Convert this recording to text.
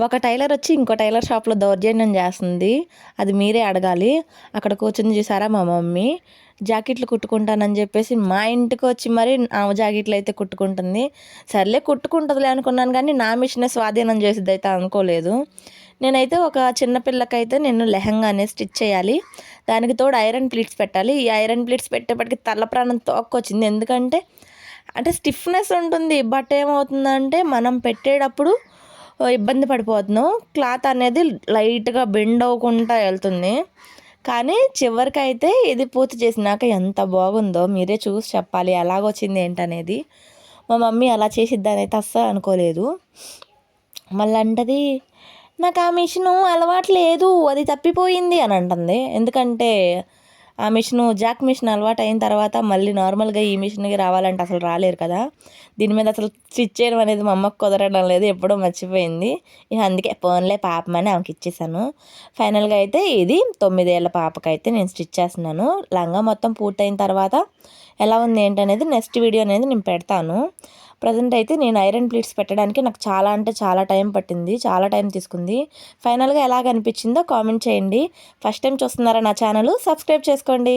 ఒక టైలర్ వచ్చి ఇంకో టైలర్ షాప్లో దౌర్జన్యం చేస్తుంది. అది మీరే అడగాలి. అక్కడ కూర్చొని చూసారా మా మమ్మీ? జాకెట్లు కుట్టుకుంటానని చెప్పేసి మా ఇంటికి వచ్చి మరి ఆమె జాకెట్లు అయితే కుట్టుకుంటుంది. సర్లే కుట్టుకుంటుందిలే అనుకున్నాను కానీ నా మిషనే స్వాధీనం చేసిద్ది అయితే అనుకోలేదు. నేనైతే ఒక చిన్న పిల్లకైతే నేను లెహంగా అనేది స్టిచ్ చేయాలి. దానికి తోడు ఐరన్ ప్లీట్స్ పెట్టాలి. ఈ ఐరన్ ప్లీట్స్ పెట్టేపటికి తల్ల ప్రాణం తోక్కొచ్చింది. ఎందుకంటే అంటే స్టిఫ్నెస్ ఉంటుంది. బట్ ఏమవుతుందంటే మనం పెట్టేటప్పుడు ఇబ్బంది పడిపోతున్నాం క్లాత్ అనేది లైట్గా బెండ్ అవ్వకుండా వెళ్తుంది. కానీ చివరికైతే ఇది పూర్తి చేసినాక ఎంత బాగుందో మీరే చూసి చెప్పాలి. ఎలాగొచ్చింది ఏంటనేది. మా మమ్మీ అలా చేసిద్దని అయితే అస్సలు అనుకోలేదు. మళ్ళీ అంటది నాకు ఆ మిషను అలవాటు లేదు అది తప్పిపోయింది అని అంటుంది. ఎందుకంటే ఆ మిషన్ జాక్ మిషన్ అలవాటు అయిన తర్వాత మళ్ళీ నార్మల్గా ఈ మిషన్కి రావాలంటే అసలు రాలేరు కదా. దీని మీద అసలు స్టిచ్ చేయడం అనేది మా అమ్మకు కుదరడం లేదు ఎప్పుడో మర్చిపోయింది. ఇక అందుకే ఫోన్లే పాపమని ఆమెకి ఇచ్చేసాను. ఫైనల్గా అయితే ఇది తొమ్మిదేళ్ళ పాపకైతే నేను స్టిచ్ చేస్తున్నాను. లంగా మొత్తం పూర్తయిన తర్వాత ఎలా ఉంది ఏంటనేది నెక్స్ట్ వీడియో అనేది నేను పెడతాను. ప్రజెంట్ అయితే నేను ఐరన్ ప్లేట్స్ పెట్టడానికి నాకు చాలా అంటే చాలా టైం పట్టింది చాలా టైం తీసుకుంది. ఫైనల్గా ఎలా కనిపించిందో కామెంట్ చేయండి. ఫస్ట్ టైం చూస్తున్నారా నా ఛానల్ సబ్స్క్రైబ్ చేసుకోండి.